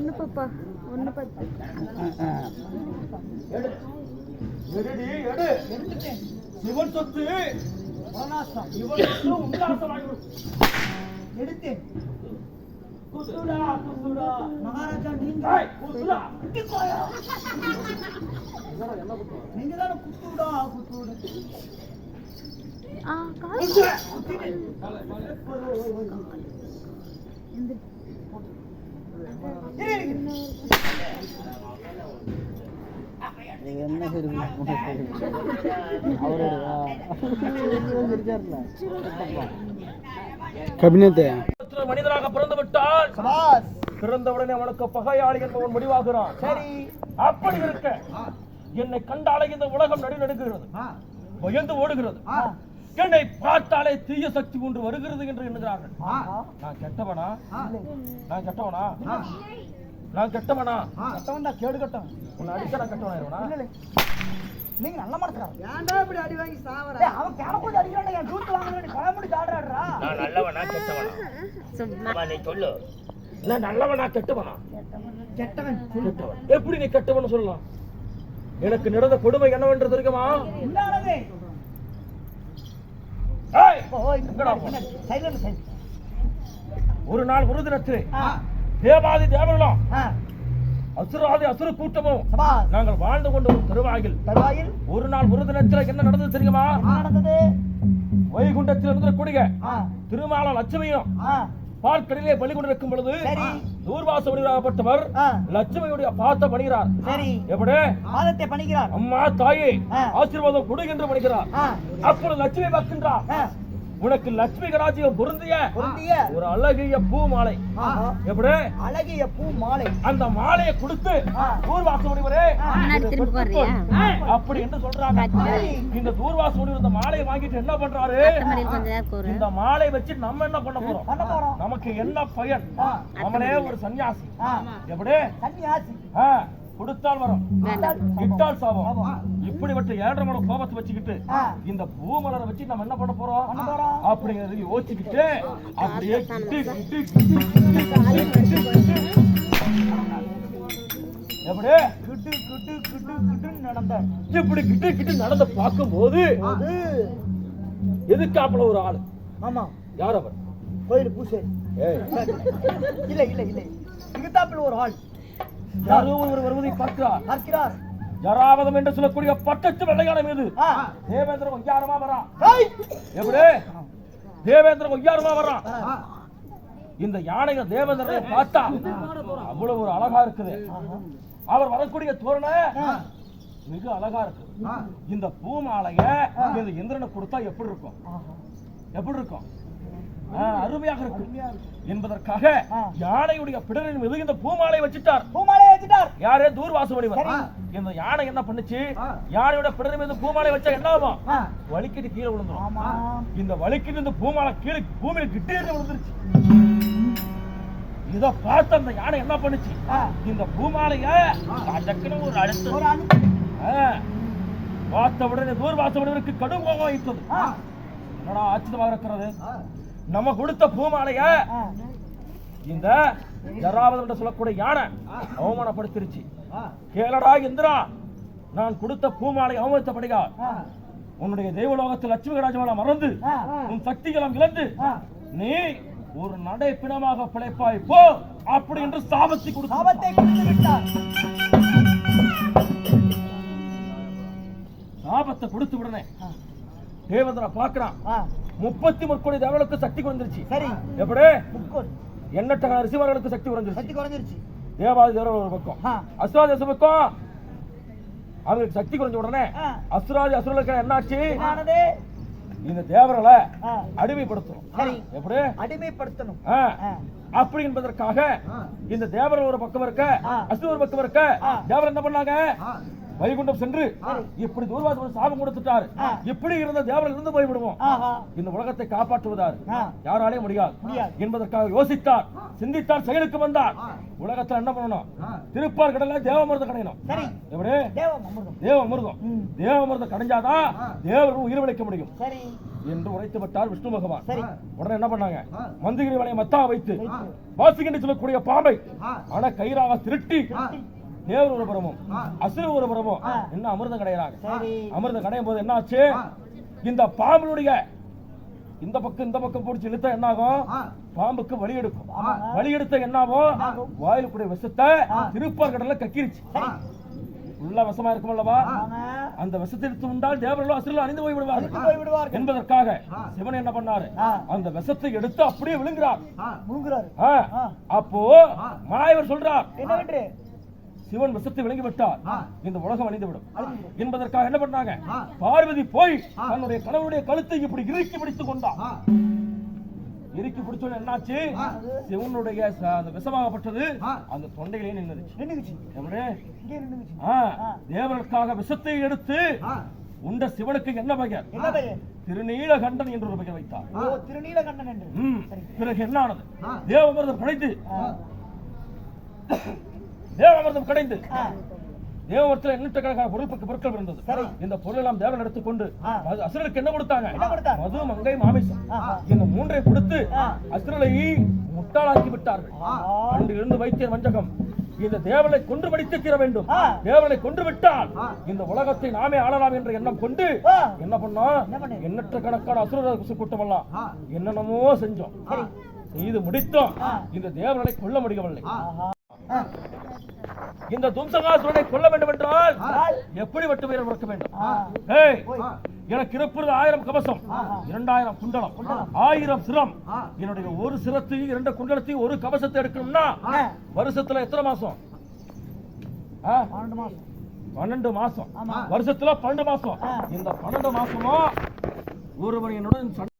ஒன்று பாப்பா ஒன்று பத்து. எடு எடுடி எடு. சிவன் சொத்து. எடுத்தேன் குத்துடா குத்துடா மகாராஜா நீங்க. தானே குத்துடா குத்துடு. இந்த என்ன மனிதனாக பிறந்து விட்டால் சபாஸ் பிறந்தவுடனே அவனுக்கு பகையாளி என்பவன் முடிவாகிறான். சரி அப்படி இருக்க. என்னை கண்டாலே இந்த உலகம் நடுநடுங்குகிறது. பயந்து ஓடுகிறது. என்னை பார்த்தாலே தீய சக்தி ஒன்று வருகிறது என்று எண்ணுகிறார்கள். நான் கெட்டவனா? நான் கெட்டவனா? நான் கெட்டவனா? கட்டவன் தான் கேடு கட்டவன். உன்னை அடிச்சா நான் கெட்டவனா நீங்க நல்ல மனசுக்காரன் ஏன்டா இப்படி அடி வாங்கி சாவற? அவன் கேமக்குள்ள அடிக்கிறான் என் தூத்து வாங்குறேன் பழமுடி சாடுறாடுறா. நான் நல்லவனா கெட்டவனா? சும்மா. அம்மா, நீ சொல்லு. நான் நல்லவனா கெட்டவனா? கெட்டவன். கெட்டவன். எப்படி நீ கெட்டவன் சொல்லலாம்? எனக்கு நடந்த கொடுமை என்னவென்று தெரியுமா? ஒரு நாள் ஒரு தினத்திலே தேவாதி தேவர்களும் அசுராதி அசுர கூட்டமும் நாங்கள் வாழ்ந்து கொண்டு ஒரு தருவாயில். தருவாயில். ஒரு நாள் ஒரு தினத்துல என்ன நடந்தது தெரியுமா? நடந்தது. வைகுண்டத்தில் இருந்திருக்கூடிய திருமால லட்சுமியும் ஆ. பால்கடலிலே பலி கொண்டிருக்கும் பொழுது தூர்வாச மனிதராகப்பட்டவர் ஆ. லட்சுமியுடைய பாத்த பணிகிறார். சரி. எப்படி? பாதத்தை பணிக்கிறார் அம்மா தாயே. ஆசீர்வாதம் கொடு என்று பணிகிறார் அப்பொழுது லட்சுமி பார்க்கின்றார். உனக்கு லட்சுமி கராஜியம் பொருந்திய பொருந்திய ஒரு அழகிய பூ மாலை. எப்படி? அழகிய பூ மாலை அந்த மாலையை கொடுத்து. தூர்வாச முனிவரே? அப்படி என்று சொல்றாங்க. இந்த தூர்வாச முனிவர் இந்த மாலையை வாங்கிட்டு என்ன பண்றாரு? இந்த மாலை வச்சு நம்ம என்ன பண்ண போறோம்? பண்ண போறோம். நமக்கு என்ன பயன். அவனே ஒரு சன்னியாசி எப்படி? சன்னியாசி கொடுத்தால் வரும். இட்டால் சாபம். இப்படிப்பட்ட ஏழரை மணி கோபத்தை வச்சுக்கிட்டு. இந்த பூமலரை வச்சு நம்ம என்ன பண்ண போறோம்? அப்படிங்கறது யோசிச்சுக்கிட்டு அப்படியே கிட்டு கிட்டு கிட்டு கிட்டு கிட்டு கிட்டு எப்படி கிட்டு கிட்டு. கிட்டு கிட்டுன்னு நடந்த இப்படி கிட்டு கிட்டு நடந்து பார்க்கும்போது எதுக்காப்புல ஒரு ஆளு? ஆமா. யார் அவர்? கோயில் பூசை இல்ல இல்ல இல்ல. இகுத்தாப்பில் ஒரு ஆள். யாரோ ஒருவர் வருவதை பார்க்கிறார். பார்க்கிறார். ஜராவதம் என்று சொல்லக்கூடிய பட்டத்து வெள்ளையான மீது. ஆ. தேவேந்திரன் ஒய்யாரமா வரான்! எப்படி? தேவேந்திரன் ஒய்யாரமா வர்றான் ஆ. இந்த யானைக தேவேந்திரனை பார்த்தா அவ்வளவு ஒரு அழகா இருக்குது. அவர் வரக்கூடிய தோரணை மிக அழகா இருக்கு. இந்த பூமாலைய இந்த இந்திரனுக்கு கொடுத்தா எப்படி இருக்கும். எப்படி இருக்கும்? அருமையாக இருக்கும். என்பதற்காக. யானையுடைய பிடரின் மீது இந்த பூமாலை வச்சிட்டார் பூமாலை வச்சுட்டார் யாரே தூர்வாச மணிவர் சரி. இந்த யானை என்ன பண்ணுச்சு. யானையோட பிடரின் மீது பூமாலை வச்சா என்ன ஆகும். வலிக்கிட்டு கீழே விழுந்துரும் இந்த வலிக்கிட்டு இந்த பூமாலை கீழே பூமியில கிட்டே விழுந்துருச்சு இத பார்த்து அந்த யானை என்ன பண்ணுச்சு. இந்த பூமாலைய டக்குன்னு ஒரு அழுத்தம். பார்த்த உடனே தூர்வாச மனிதருக்கு கடும் கோபம் வைத்தது ஆச்சரியமாக இருக்கிறது. நம்ம கொடுத்த பூமாலைய. இந்த ஜராவதம் என்று சொல்லக்கூடிய யானை அவமானப்படுத்திருச்சு. கேளடா இந்திரா நான் கொடுத்த பூமாலை அவமதித்தபடியா ஆ. உன்னுடைய தெய்வலோகத்தில் லட்சுமி கடாஜமால மறந்து. உன் சக்திகளும் இழந்து. நீ ஒரு நடை பிணமாக பிழைப்பாய் போ அப்படி என்று சாபத்தை கொடுத்து சாபத்தை கொடுத்து விட்டார் சாபத்தை கொடுத்த உடனே ஆ. தேவேந்திர பாக்குறான். முப்பத்தி முக்கோடி தேவர்களுக்கு சக்தி குறைஞ்சிருச்சு. சரி. எப்படி? எண்ணற்ற ரிசிவர்களுக்கு சக்தி குறைஞ்சிருச்சு. சக்தி குறைஞ்சிருச்சு. தேவாதி தேவர்கள் ஒரு பக்கம். ஆ. அசுராதி பக்கம். அவங்களுக்கு சக்தி குறைஞ்ச உடனே. அசுராதி அசுரர்களுக்கு என்னாச்சு என்னானது? இந்த தேவர்களை. அடிமைப்படுத்தணும். எப்படி? அடிமைப்படுத்தணும். அப்படி என்பதற்காக இந்த தேவர் ஒரு பக்கம் இருக்க. அசுர ஒரு பக்கம் இருக்க. தேவர் என்ன பண்ணாங்க? வைகுண்டம் சென்று இப்படி தூர்வாசன் சாபம் கொடுத்துட்டாரு. ஆ. இப்படி இருந்த தேவர்கள் இருந்து போய்விடுவோம். இந்த உலகத்தை காப்பாற்றுவதார். யாராலே முடியாது. என்பதற்காக யோசித்தார். சிந்தித்தார் செயலுக்கு வந்தார். உலகத்துல என்ன பண்ணணும்? திருப்பார் கடல்ல தேவமிருதம் கடையணும். எப்படி? தேவம் அமிர்தம். தேவமிருதம் கடைஞ்சாதான் தேவரும் உயிர் விளைக்க முடியும். என்று உரைத்து விட்டார் விஷ்ணு பகவான். உடனே என்ன பண்ணாங்க? மந்திகிரி வலையை மத்தா வைத்து வைத்து. வாசிக்கின்ற சொல்லக்கூடிய பாம்பை ஆனா கயிறாக திருட்டி தேவர் ஒரு புறமும் அசுர ஆ. என்ன அமிர்தம் கிடையாது அமிர்தம் கடையும் போது என்ன ஆச்சு இந்த பாம்பினுடைய இந்த பக்கம் இந்த பக்கம் பிடிச்சி இழுத்தா என்ன ஆகும் பாம்புக்கு வலி எடுக்கும். வலி எடுத்த என்ன ஆகும் வாயிலுக்குடைய விஷத்தை திருப்பார் கடல்ல கக்கிருச்சு. உள்ள விஷமா இருக்கும் அல்லவா? அந்த விஷத்தை எடுத்து உண்டால் தேவர்களும் அசுரலும் அணிந்து போய் விடுவார்கள் என்பதற்காக சிவன் என்ன பண்ணாரு. அந்த விஷத்தை எடுத்து அப்படியே விழுங்குறார். அப்போ மாயவர் சொல்றார். என்னவென்று? சிவன் விஷத்தை விளங்கி விட்டார் இந்த உலகம் அழிந்து விடும் அழிந்துவிடும். என்பதற்காக என்ன பண்ணாங்க? பார்வதி போய் தன்னுடைய கணவனுடைய கழுத்தை இப்படி இறுக்கி பிடித்துக் கொண்டார் இறுக்கி பிடிச்சோன்னு என்னாச்சு? சிவனுடைய அந்த விஷமாகப்பட்டது. அந்த தொண்டையிலே நின்றுச்சு. தேவர்களுக்காக விஷத்தை எடுத்து உண்ட சிவனுக்கு என்ன பெயர்? திருநீலகண்டன் என்று ஒரு பெயர் வைத்தார். திருநீலகண்டன் என்று. பிறகு என்ன ஆனது? தேவமிர்தம் கிடைத்து தேவமிர்தம் கிடைந்து ஆ. தேவவரத்தில் எண்ணற்ற கணக்கான பொருள் பொருட்கள் இருந்தது. இந்த பொருள் எல்லாம் தேவன் எடுத்துக்கொண்டு அசுரனுக்கு என்ன கொடுத்தாங்க? மது மங்கை மாமிசம். இந்த மூன்றை கொடுத்து ஆ. அசுரனை முட்டாளாக்கி விட்டார்கள். அன்று இருந்து வைத்திய வஞ்சகம் இந்த தேவனை கொன்று படித்து தீர வேண்டும். தேவனை கொன்று விட்டால் இந்த உலகத்தை நாமே ஆளலாம் என்ற எண்ணம் கொண்டு. என்ன பண்ணீங்க? எண்ணற்ற கணக்கான அசுர கூட்டம் எல்லாம் என்னென்னமோ செஞ்சோம். செய்து முடித்தோம். இந்த தேவர்களை கொல்ல முடியவில்லை. இந்த தும்சகாசுரனை கொல்ல வேண்டும் என்றால். எப்படி வெட்டு வீரர் பிறக்க வேண்டும். எனக்கு இருப்பது ஆயிரம் கவசம். இரண்டாயிரம் குண்டலம் ஆயிரம் சிரம் என்னுடைய ஒரு சிரத்தையும் இரண்டு குண்டலத்தையும் ஒரு கவசத்தை எடுக்கணும்னா. வருஷத்துல எத்தனை மாசம்? பன்னெண்டு மாசம். வருஷத்துல பன்னெண்டு மாசம். இந்த பன்னெண்டு மாசமும் ஒருவன் என்னுடன்